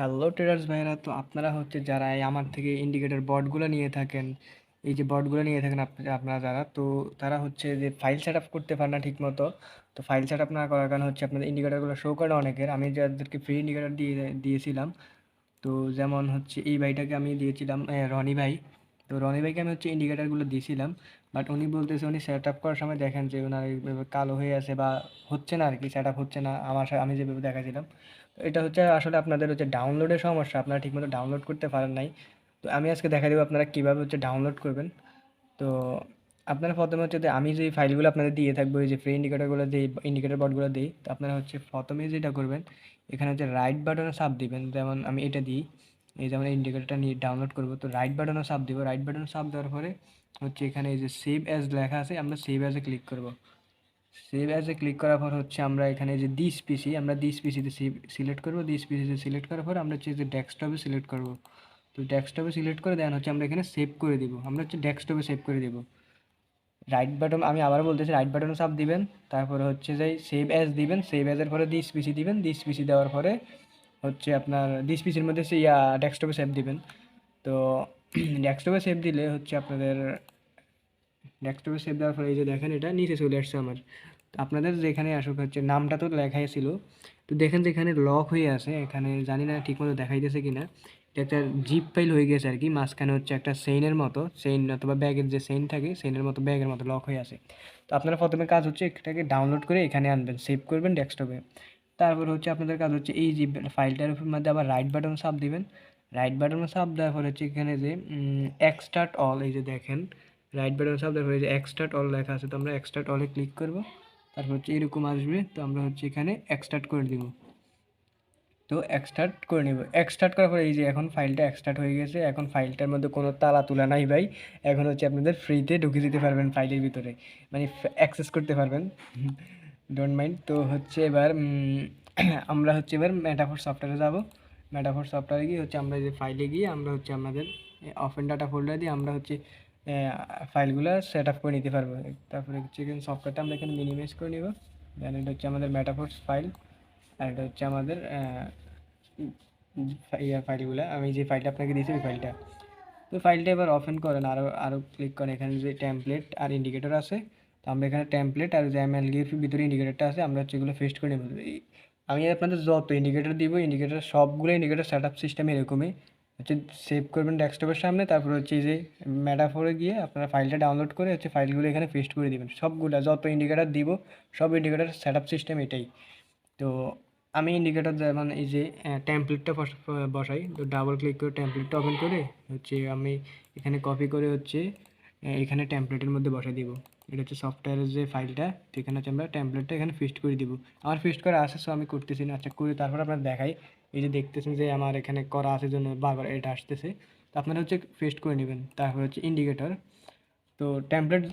Hello traders ভাইরা তো আপনারা হচ্ছে যারা এই আমার থেকে ইন্ডিকেটার বটগুলো নিয়ে থাকেন, এই যে বটগুলো নিয়ে থাকেন আপনারা যারা, তো তারা হচ্ছে যে ফাইল সেট আপ করতে পারে না ঠিকমতো। তো ফাইল সেট আপ না করার কারণ হচ্ছে আপনাদের ইন্ডিকেটারগুলো শো করে অনেকের। আমি যাদেরকে ফ্রি ইন্ডিকেটার দিয়ে, দিয়েছিলাম। তো যেমন হচ্ছে এই ভাইটাকে আমি দিয়েছিলাম রনি ভাই। তো রনি ভাইকে আমি হচ্ছে ইন্ডিকেটারগুলো দিয়েছিলাম বাট উনি বলতেছে, উনি সেট আপ করার সময় দেখেন যে ওনার কালো হয়ে আছে বা হচ্ছে না আর কি সেট আপ হচ্ছে না, আমার আমি যেভাবে দেখাছিলাম তো এটা হচ্ছে আসলে আপনাদের হচ্ছে ডাউনলোডের সমস্যা, আপনারা ঠিকমতো ডাউনলোড করতে পারেন নাই। তো আমি আজকে দেখা দেবো আপনারা কীভাবে হচ্ছে ডাউনলোড করবেন। তো আপনারা প্রথমে হচ্ছে আমি যে ফাইলগুলো আপনাদের দিয়ে থাকব, এই যে ফ্রি ইন্ডিকেটারগুলো দিই ইন্ডিকেটার বটগুলো দিই, তো আপনারা হচ্ছে প্রথমে যেটা করবেন, এখানে হচ্ছে রাইট বাটনে সাপ দিবেন, যেমন আমি এটা দিই। এই যে আমরা ইন্ডিকেটরটা নিয়ে ডাউনলোড করব, তো রাইট বাটনে চাপ দিব। রাইট বাটনে চাপ দেওয়ার পরে হচ্ছে এখানে এই যে সেভ অ্যাজ লেখা আছে, আমরা সেভ অ্যাজে ক্লিক করব। সেভ অ্যাজে ক্লিক করার পর হচ্ছে আমরা এখানে যে দিস পিসি আমরা দিস পিসিতে সেভ সিলেক্ট করব। দিস পিসিতে সিলেক্ট করার পর আমরা হচ্ছে যে ডেস্কটপে সিলেক্ট করব। তো ডেস্কটপে সিলেক্ট করে দেন হচ্ছে আমরা এখানে সেভ করে দিব। আমরা হচ্ছে ডেস্কটপে সেভ করে দিব। রাইট বাটন আমি আবার বলতেছি রাইট বাটনে চাপ দিবেন। তারপরে হচ্ছে যে সেভ অ্যাজ দিবেন। সেভ অ্যাজের পরে দিস পিসি দিবেন। দিস পিসি দেওয়ার পরে হচ্ছে আপনার দিস পিসির মধ্যে সে, ইয়া ডেস্কটপে সেভ দিবেন। তো ডেস্কটপে সেভ দিলে হচ্ছে আপনাদের ডেস্কটপে সেভ দেওয়ার পরে এই যে দেখেন এটা নিচে চলে আসছে আমার। আপনাদের যেখানে আসুক হচ্ছে, নামটা তো লেখাই ছিল। তো দেখেন যেখানে লক হয়ে আছে, এখানে জানি না ঠিকমতো দেখাইতেছে কি না এটা একটা জিপ ফাইল হয়ে গেছে আর কি মাঝখানে হচ্ছে একটা সেইনের মতো সেইন অথবা ব্যাগের যে সেইন থাকে সেইনের মতো ব্যাগের মতো লক হয়ে আছে। তো আপনারা প্রথমে কাজ হচ্ছে এটাকে ডাউনলোড করে এখানে আনবেন সেভ করবেন ডেস্কটপে তারপর হচ্ছে আপনাদের কাজ হচ্ছে এই যে ফাইলটার মধ্যে আবার রাইট বাটন চাপ দিবেন। রাইট বাটনে সাপ দেওয়ার পর হচ্ছে এখানে যে এক্সটার্ট অল এই যে দেখেন রাইট বাটন চাপ দেওয়ার পরে যে এক্সটার্ট অল লেখা আছে, তো আমরা এক্সটার্ট অলে ক্লিক করব। তারপর হচ্ছে এরকম আসবে, তো আমরা হচ্ছে এখানে এক্সটার্ট করে দিব। তো এক্সটার্ট করে নেব। এক্সটার্ট করার পরে এই যে এখন ফাইলটা এক্সটার্ট হয়ে গেছে, এখন ফাইলটার মধ্যে কোনো তালা তুলা নাই ভাই। এখন হচ্ছে আপনাদের ফ্রিতে ঢুকে দিতে পারবেন ফাইলের ভিতরে মানে অ্যাক্সেস করতে পারবেন। ডোন্ট মাইন্ড তো হচ্ছে এবার আমরা হচ্ছে এবার মেটাফোর সফটওয়্যারে যাব। মেটাফোর সফটওয়্যারে গিয়ে হচ্ছে আমরা যে ফাইলে গিয়ে আমরা হচ্ছে আমাদের অফেন ডাটা ফোল্ডার দিয়ে আমরা হচ্ছে ফাইলগুলো সেট আপ করে নিতে পারব। তারপরে হচ্ছে এখানে সফটওয়্যারটা আমরা এখানে মিনিমাইজ করে নেব। দেন এটা হচ্ছে আমাদের মেটাফোর্স ফাইল আর এটা হচ্ছে আমাদের ইয়া ফাইলগুলো আমি যে ফাইলটা আপনাকে দিয়েছি ওই ফাইলটা তো ফাইলটা এবার ওপেন করেন। আরও আরও ক্লিক করেন। এখানে যে টেমপ্লেট আর ইন্ডিকেটর আছে তো আমরা এখানে টেমপ্লেট আর যে এমএলগির ভিতরে ইন্ডিকেটারটা আছে, আমরা হচ্ছে এগুলো ফেস্ট করে নেব। আমি আপনাদের যত ইন্ডিকেটার দিব ইন্ডিকেটার সবগুলো ইন্ডিকেটার সেট আপ সিস্টেম এরকমই। হচ্ছে সেভ করবেন ডেস্কটপের সামনে, তারপর হচ্ছে এই যে ম্যাটাফোরে গিয়ে আপনারা ফাইলটা ডাউনলোড করে হচ্ছে ফাইলগুলো এখানে পেস্ট করে দিবেন। সবগুলো, যত ইন্ডিকেটার দিব, সব ইন্ডিকেটার সেট আপ সিস্টেম এটাই। তো আমি ইন্ডিকেটার যেমন এই যে টেমপ্লেটটা বসাই, তো ডাবল ক্লিক করে টেমপ্লেটটা ওপেন করে হচ্ছে আমি এখানে কপি করে হচ্ছে এখানে টেমপ্লেটের মধ্যে বসাই দিব। এটা হচ্ছে সফটওয়্যারের যে ফাইলটা এখানে হচ্ছে আমরা টেমপ্লেটটা এখানে ফিস্ট করে দিব। আমার ফিস্ট করা আছে সো আমি করতেছি না। আচ্ছা করে, তারপর আপনার দেখাই। এই যে দেখতেছেন যে আমার এখানে করা আছে জন্য বারবার এটা আসতেছে। তো আপনারা হচ্ছে ফিস্ট করে নেবেন। তারপর হচ্ছে ইন্ডিকেটর তো টেমপ্লেট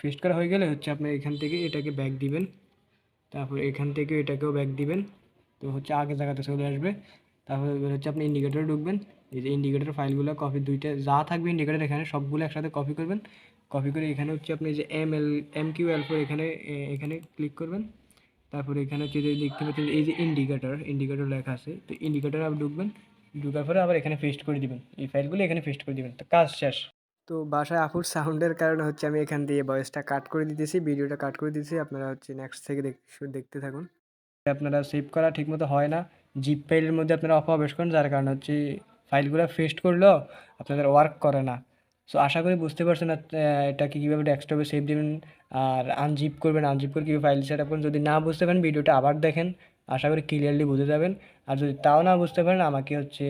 ফিস্ট করা হয়ে গেলে হচ্ছে আপনি এখান থেকে এটাকে ব্যাক দিবেন। তারপর এখান থেকে এটাকেও ব্যাক দিবেন। তো হচ্ছে আগে জায়গাতে চলে আসবে। তারপর হচ্ছে আপনি ইন্ডিকেটরে ঢুকবেন। এই যে ইন্ডিকেটর ফাইলগুলো কপি দুইটা যা থাকবে ইন্ডিকেটর এখানে সবগুলো একসাথে কপি করবেন। কপি করে এখানে হচ্ছে আপনি যে M L M Q L four এখানে এখানে ক্লিক করবেন। তারপরে এখানে হচ্ছে যে দেখতে পাচ্ছেন এই যে ইন্ডিকেটর ইন্ডিকেটর লেখা আছে তো ইন্ডিকেটর আবার ঢুকবেন। ঢুকার পরে আবার এখানে পেস্ট করে দিবেন। এই ফাইলগুলো এখানে পেস্ট করে দিবেন। তো কাজ শেষ। তো বাসায় আফুর সাউন্ডের কারণে হচ্ছে আমি এখান দিয়ে ভয়েসটা কাট করে দিতেছি ভিডিওটা কাট করে দিতেছি। আপনারা হচ্ছে নেক্সট থেকে দেখ- দেখতে থাকুন। আপনারা সেভ করা ঠিকমতো হয় না। জিপ ফাইলের মধ্যে আপনারা অপবেশ করেন যার কারণে হচ্ছে ফাইলগুলো ফেস্ট করলেও আপনাদের ওয়ার্ক করে না। সো আশা করি বুঝতে পারছেন এটাকে কীভাবে ডেস্কটপে সেভ দেবেন আর আনজিপ করবেন। আনজিপ করে কীভাবে ফাইল সেট আপ করবেন, যদি না বুঝতে পারেন, ভিডিওটা আবার দেখেন। আশা করি ক্লিয়ারলি বুঝে যাবেন। আর যদি তাও না বুঝতে পারেন, আমাকে হচ্ছে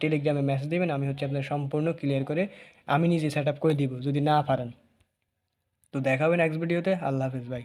টেলিগ্রামে মেসেজ দেবেন, আমি হচ্ছে আপনার সম্পূর্ণ ক্লিয়ার করে আমি নিজে সেট আপ করে দিব, যদি না পারেন। তো দেখা হবে নেক্সট ভিডিওতে আল্লাহ হাফিজ ভাই।